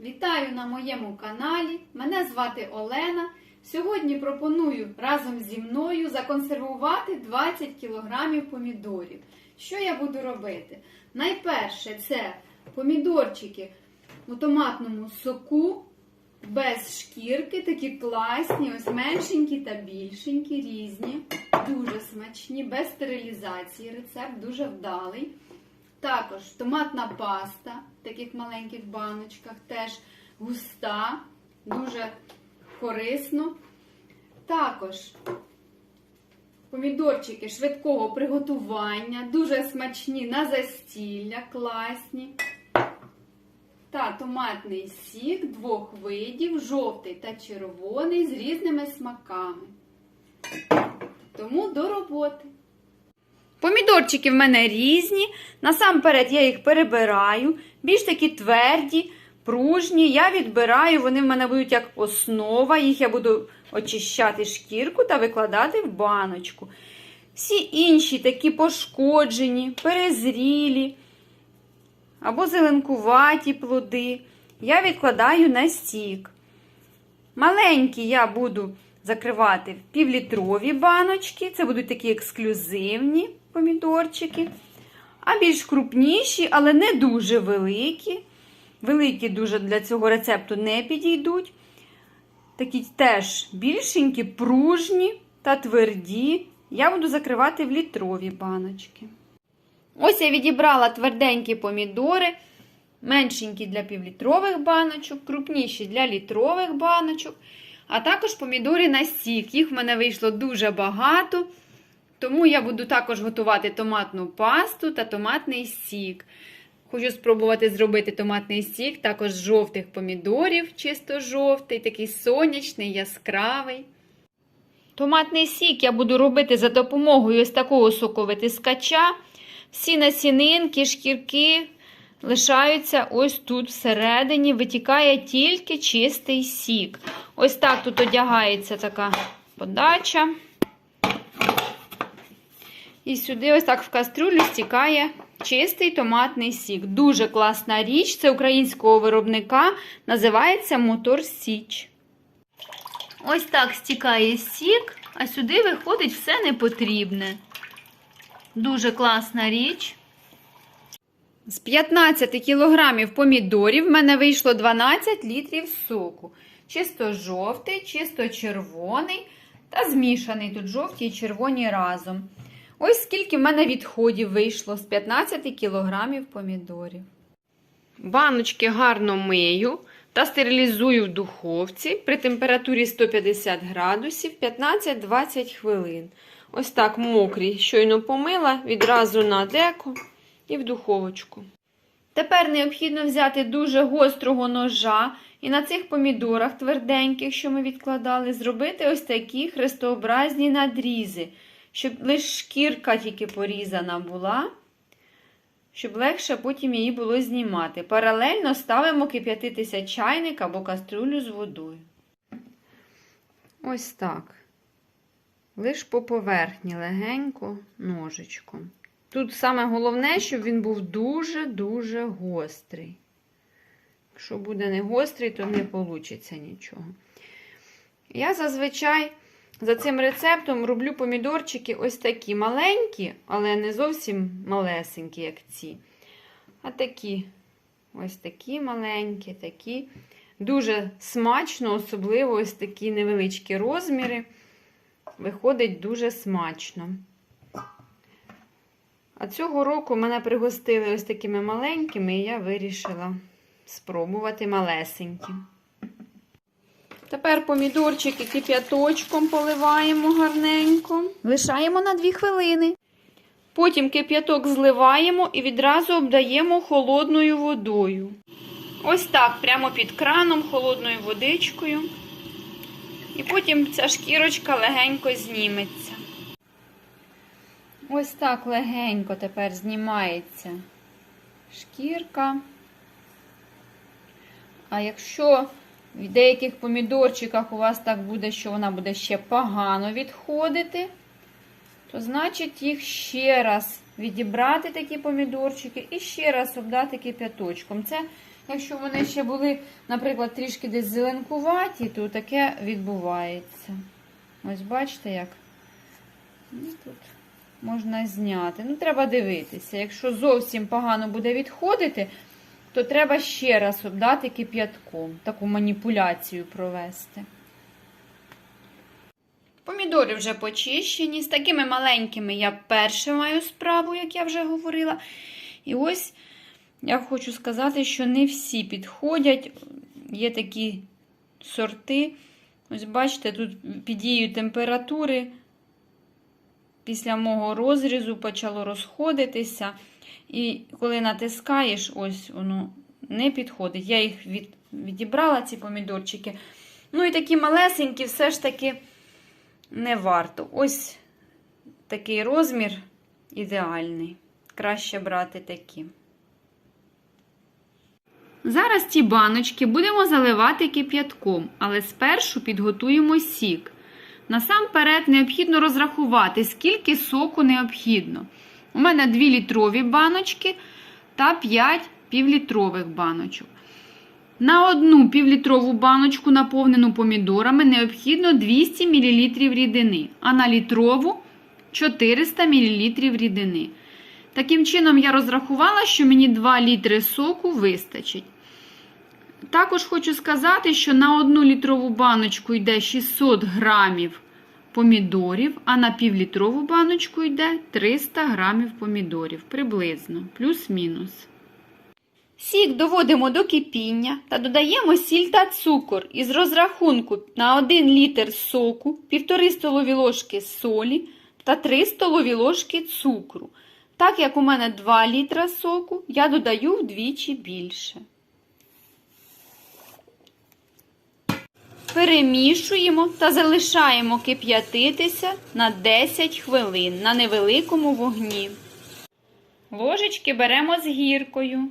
Вітаю на моєму каналі. Мене звати Олена. Сьогодні пропоную разом зі мною законсервувати 20 кг помідорів. Що я буду робити? Найперше це помідорчики у томатному соку без шкірки, такі класні, ось меншенькі та більшенькі, різні, дуже смачні, без стерилізації. Рецепт дуже вдалий. Також томатна паста в таких маленьких баночках, теж густа, дуже корисно. Також помідорчики швидкого приготування, дуже смачні на застілля, класні. Та томатний сік двох видів, жовтий та червоний з різними смаками. Тому до роботи. Помідорчики в мене різні. Насамперед я їх перебираю. Більш такі тверді, пружні. Я відбираю, вони в мене будуть як основа. Їх я буду очищати шкірку та викладати в баночку. Всі інші такі пошкоджені, перезрілі або зеленкуваті плоди. Я відкладаю на стік. Маленькі я буду закривати в півлітрові баночки. Це будуть такі ексклюзивні помідорчики. А більш крупніші, але не дуже великі. Великі дуже для цього рецепту не підійдуть. Такі теж більшенькі, пружні та тверді. Я буду закривати в літрові баночки. Ось я відібрала тверденькі помідори, меншенькі для півлітрових баночок, крупніші для літрових баночок. А також помідори на сік. Їх в мене вийшло дуже багато. Тому я буду також готувати томатну пасту та томатний сік. Хочу спробувати зробити томатний сік, також з жовтих помідорів, чисто жовтий, такий сонячний, яскравий. Томатний сік я буду робити за допомогою ось такого соковитискача. Всі насінинки, шкірки лишаються ось тут всередині, витікає тільки чистий сік. Ось так тут одягається така подача. І сюди, ось так в кастрюлю, стікає чистий томатний сік. Дуже класна річ. Це українського виробника, називається Мотор Січ. Ось так стікає сік, а сюди виходить все непотрібне. Дуже класна річ. З 15 кілограмів помідорів в мене вийшло 12 літрів соку. Чисто жовтий, чисто червоний та змішаний тут жовті і червоні разом. Ось скільки в мене відходів вийшло з 15 кілограмів помідорів. Баночки гарно мию та стерилізую в духовці при температурі 150 градусів 15-20 хвилин. Ось так мокрі, щойно помила, відразу на деко і в духовочку. Тепер необхідно взяти дуже гострого ножа і на цих помідорах тверденьких, що ми відкладали, зробити ось такі хрестообразні надрізи, щоб лише шкірка тільки порізана була, щоб легше потім її було знімати. Паралельно ставимо кип'ятитися чайник або каструлю з водою. Ось так. Лиш по поверхні легенько ножичком. Тут саме головне, щоб він був дуже-дуже гострий. Якщо буде не гострий, то не вийде нічого. Я зазвичай за цим рецептом роблю помідорчики ось такі маленькі, але не зовсім малесенькі, як ці. А такі ось такі маленькі, такі. Дуже смачно, особливо ось такі невеличкі розміри. Виходить дуже смачно. А цього року мене пригостили ось такими маленькими, і я вирішила спробувати малесенькі. Тепер помідорчики кип'яточком поливаємо гарненько. Лишаємо на 2 хвилини. Потім кип'яток зливаємо і відразу обдаємо холодною водою. Ось так, прямо під краном, холодною водичкою. І потім ця шкірочка легенько зніметься. Ось так легенько тепер знімається шкірка. А якщо в деяких помідорчиках у вас так буде, що вона буде ще погано відходити, то значить їх ще раз відібрати такі помідорчики і ще раз обдати кип'яточком. Це Якщо вони ще були, наприклад, трішки десь зеленкуваті, то таке відбувається. Ось бачите як? Ну, тут можна зняти. Ну, треба дивитися. Якщо зовсім погано буде відходити, то треба ще раз обдати кип'ятком, таку маніпуляцію провести. Помідори вже почищені. З такими маленькими я перше маю справу, як я вже говорила. І ось я хочу сказати, що не всі підходять. Є такі сорти. Ось бачите, тут під дією температури після мого розрізу почало розходитися. І коли натискаєш, ось воно не підходить. Я їх від, відібрала, ці помідорчики. Ну і такі малесенькі, все ж таки не варто. Ось такий розмір ідеальний. Краще брати такі. Зараз ці баночки будемо заливати кип'ятком, але спершу підготуємо сік. Насамперед необхідно розрахувати, скільки соку необхідно. У мене 2 літрові баночки та 5 півлітрових баночок. На одну півлітрову баночку, наповнену помідорами, необхідно 200 мл рідини, а на літрову 400 мл рідини. Таким чином, я розрахувала, що мені 2 літри соку вистачить. Також хочу сказати, що на одну літрову баночку йде 600 грамів помідорів, а на півлітрову баночку йде 300 грамів помідорів, приблизно, плюс-мінус. Сік доводимо до кипіння та додаємо сіль та цукор із розрахунку на 1 літр соку, 1,5 столові ложки солі та 3 столові ложки цукру. Так як у мене 2 літра соку, я додаю вдвічі більше. Перемішуємо та залишаємо кип'ятитися на 10 хвилин на невеликому вогні. Ложечки беремо з гіркою.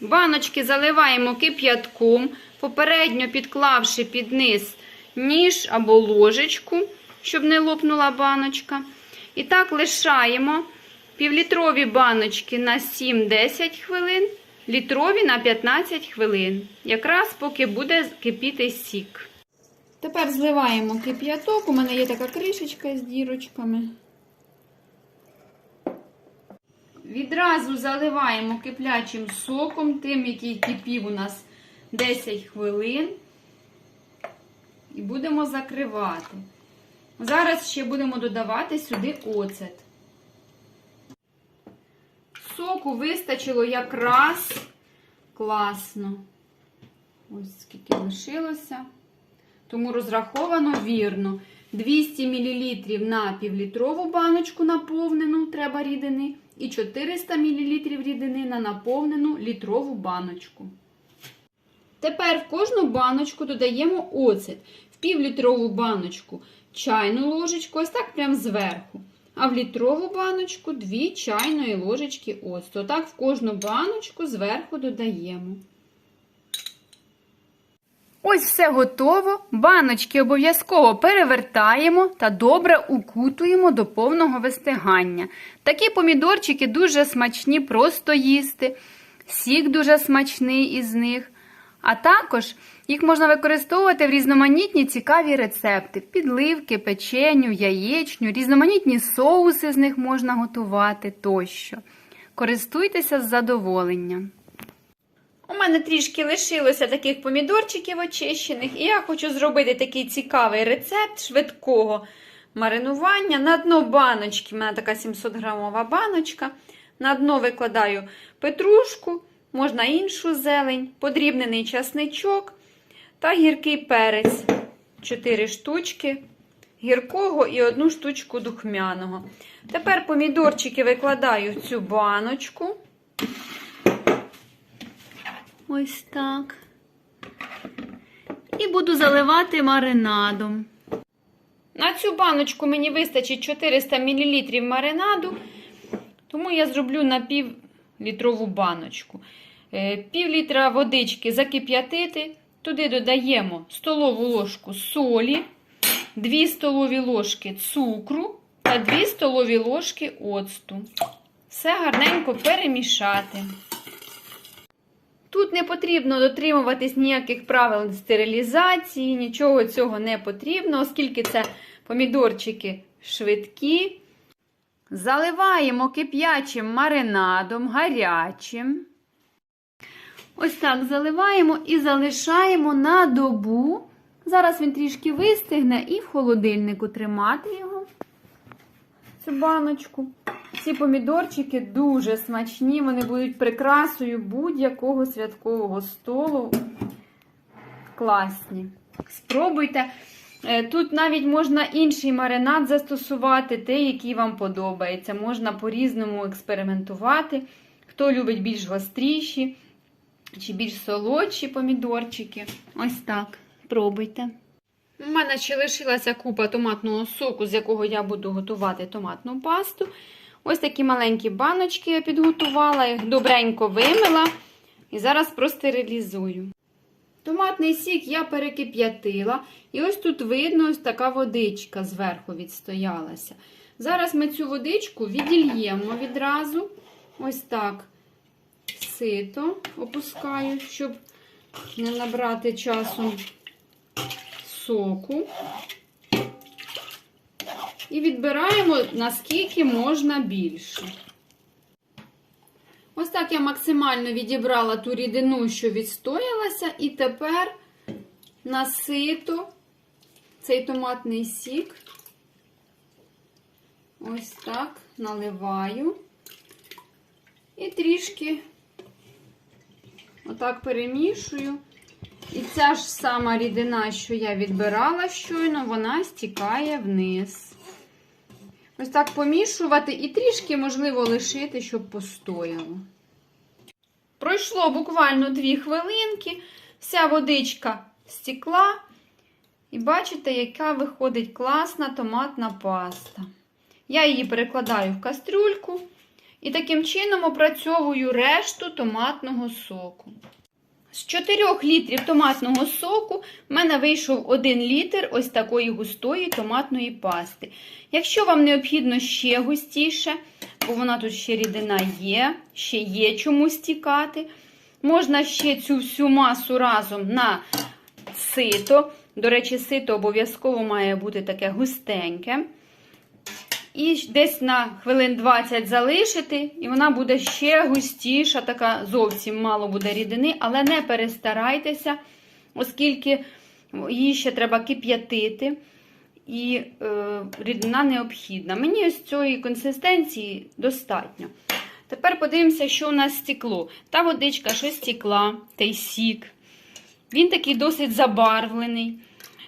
Баночки заливаємо кип'ятком, попередньо підклавши під низ ніж або ложечку, щоб не лопнула баночка. І так лишаємо півлітрові баночки на 7-10 хвилин, літрові на 15 хвилин. Якраз поки буде кипіти сік. Тепер зливаємо кип'яток. У мене є така кришечка з дірочками. Відразу заливаємо киплячим соком, тим, який кипів у нас 10 хвилин. І будемо закривати. Зараз ще будемо додавати сюди оцет. Соку вистачило якраз класно. Ось скільки лишилося. Тому розраховано вірно. 200 мл на півлітрову баночку наповнену треба рідини. І 400 мл рідини на наповнену літрову баночку. Тепер в кожну баночку додаємо оцет. В півлітрову баночку чайну ложечку, ось так прямо зверху. А в літрову баночку 2 чайної ложечки оцту. Так в кожну баночку зверху додаємо. Ось все готово. Баночки обов'язково перевертаємо та добре укутуємо до повного вистигання. Такі помідорчики дуже смачні, просто їсти. Сік дуже смачний із них. А також їх можна використовувати в різноманітні цікаві рецепти: підливки, печеню, яєчню, різноманітні соуси з них можна готувати тощо. Користуйтеся з задоволенням. У мене трішки лишилося таких помідорчиків очищених, і я хочу зробити такий цікавий рецепт швидкого маринування. На дно баночки, у мене така 700 грамова баночка. На дно викладаю петрушку, можна іншу зелень, подрібнений часничок та гіркий перець. 4 штучки гіркого і одну штучку духмяного. Тепер помідорчики викладаю в цю баночку. Ось так. І буду заливати маринадом. На цю баночку мені вистачить 400 мл маринаду, тому я зроблю на пів літрову баночку. Е, Пів літра водички закип'ятити, туди додаємо столову ложку солі, 2 столові ложки цукру та 2 столові ложки оцту. Все гарненько перемішати. Тут не потрібно дотримуватись ніяких правил стерилізації, нічого цього не потрібно, оскільки це помідорчики швидкі. Заливаємо кип'ячим маринадом, гарячим. Ось так заливаємо і залишаємо на добу. Зараз він трішки вистигне і в холодильнику тримати його, цю баночку. Ці помідорчики дуже смачні, вони будуть прикрасою будь-якого святкового столу. Класні. Спробуйте. Е, Тут навіть можна інший маринад застосувати, той, який вам подобається. Можна по-різному експериментувати. Хто любить більш гостріші чи більш солодші помідорчики. Ось так. Пробуйте. У мене ще лишилася купа томатного соку, з якого я буду готувати томатну пасту. Ось такі маленькі баночки я підготувала, їх добренько вимила і зараз простерилізую. Томатний сік я перекип'ятила, і ось тут видно, ось така водичка зверху відстоялася. Зараз ми цю водичку відільємо відразу. Ось так сито опускаю, щоб не набрати часу соку. І відбираємо наскільки можна більше. Ось так я максимально відібрала ту рідину, що відстоялася, і тепер насито цей томатний сік. Ось так наливаю. І трішки отак перемішую. І ця ж сама рідина, що я відбирала щойно, вона стікає вниз. Ось так помішувати і трішки, можливо, лишити, щоб постояло. Пройшло буквально 2 хвилинки, вся водичка стекла. І бачите, яка виходить класна томатна паста. Я її перекладаю в кастрюльку і таким чином опрацьовую решту томатного соку. З 4 літрів томатного соку в мене вийшов 1 літр ось такої густої томатної пасти. Якщо вам необхідно ще густіше, бо вона тут ще рідина є, ще є чому стікати, можна ще цю всю масу разом на сито. До речі, сито обов'язково має бути таке густеньке. І десь на хвилин 20 залишити, і вона буде ще густіша, така зовсім мало буде рідини, але не перестарайтеся, оскільки її ще треба кип'ятити, і е, рідина необхідна. Мені ось цієї консистенції достатньо. Тепер подивимося, що у нас стекло. Та водичка, що стекла, той сік. Він такий досить забарвлений.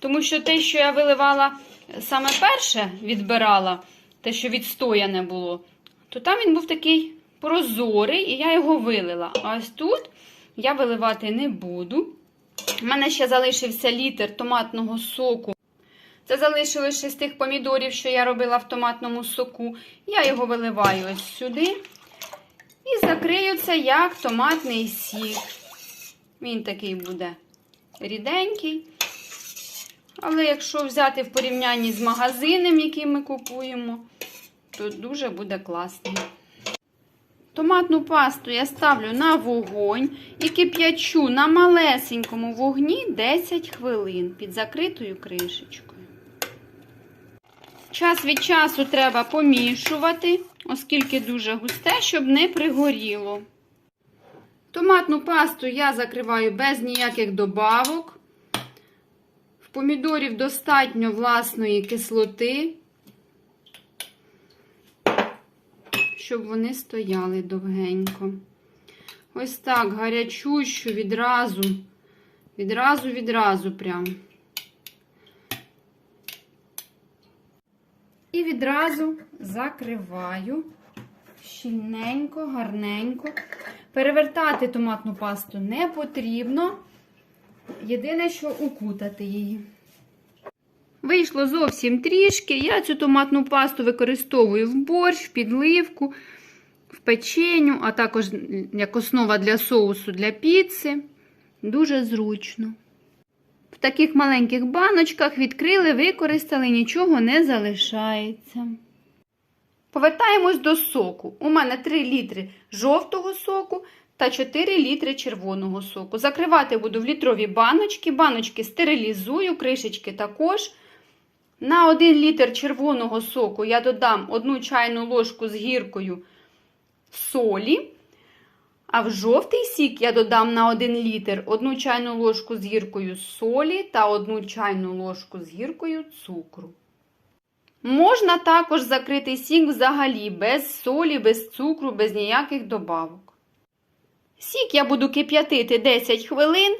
Тому що те, що я виливала саме перше, відбирала те, що відстояне було, то там він був такий прозорий, і я його вилила. А ось тут я виливати не буду. У мене ще залишився літр томатного соку. Це залишилося з тих помідорів, що я робила в томатному соку. Я його виливаю ось сюди. І закрию це як томатний сік. Він такий буде ріденький. Але якщо взяти в порівнянні з магазином, який ми купуємо, то дуже буде класно. Томатну пасту я ставлю на вогонь і кип'ячу на малесенькому вогні 10 хвилин під закритою кришечкою. Час від часу треба помішувати, оскільки дуже густе, щоб не пригоріло. Томатну пасту я закриваю без ніяких добавок. В помідорів достатньо власної кислоти, щоб вони стояли довгенько. Ось так, гарячущу відразу, відразу, відразу прям. І відразу закриваю щільненько, гарненько. Перевертати томатну пасту не потрібно. Єдине, що укутати її. Вийшло зовсім трішки. Я цю томатну пасту використовую в борщ, в підливку, в печеню, а також як основа для соусу для піци. Дуже зручно. В таких маленьких баночках відкрили, використали, нічого не залишається. Повертаємось до соку. У мене 3 літри жовтого соку, та 4 літри червоного соку. Закривати буду в літрові баночки. Баночки стерилізую, кришечки також. На 1 літр червоного соку я додам 1 чайну ложку з гіркою солі. А в жовтий сік я додам на 1 літр 1 чайну ложку з гіркою солі та 1 чайну ложку з гіркою цукру. Можна також закрити сік взагалі без солі, без цукру, без ніяких добавок. Сік я буду кип'ятити 10 хвилин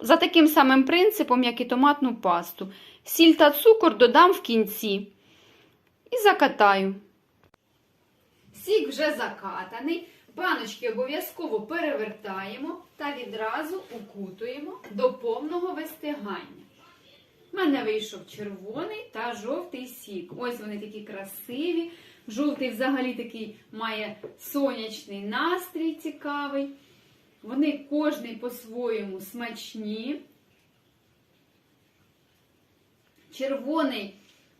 за таким самим принципом, як і томатну пасту. Сіль та цукор додам в кінці і закатаю. Сік вже закатаний. Баночки обов'язково перевертаємо та відразу укутуємо до повного вистигання. У мене вийшов червоний та жовтий сік. Ось вони такі красиві. Жовтий взагалі такий має сонячний настрій цікавий. Вони кожний по-своєму смачні. Червоний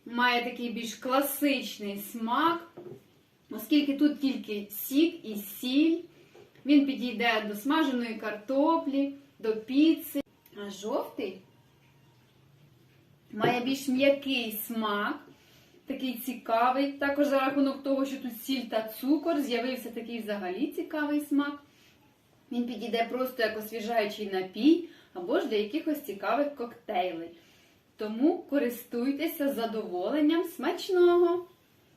має такий більш класичний смак, оскільки тут тільки сік і сіль. Він підійде до смаженої картоплі, до піци. А жовтий має більш м'який смак, такий цікавий. Також за рахунок того, що тут сіль та цукор, з'явився такий взагалі цікавий смак. Він підійде просто як освіжаючий напій або ж для якихось цікавих коктейлей. Тому користуйтеся задоволенням смачного!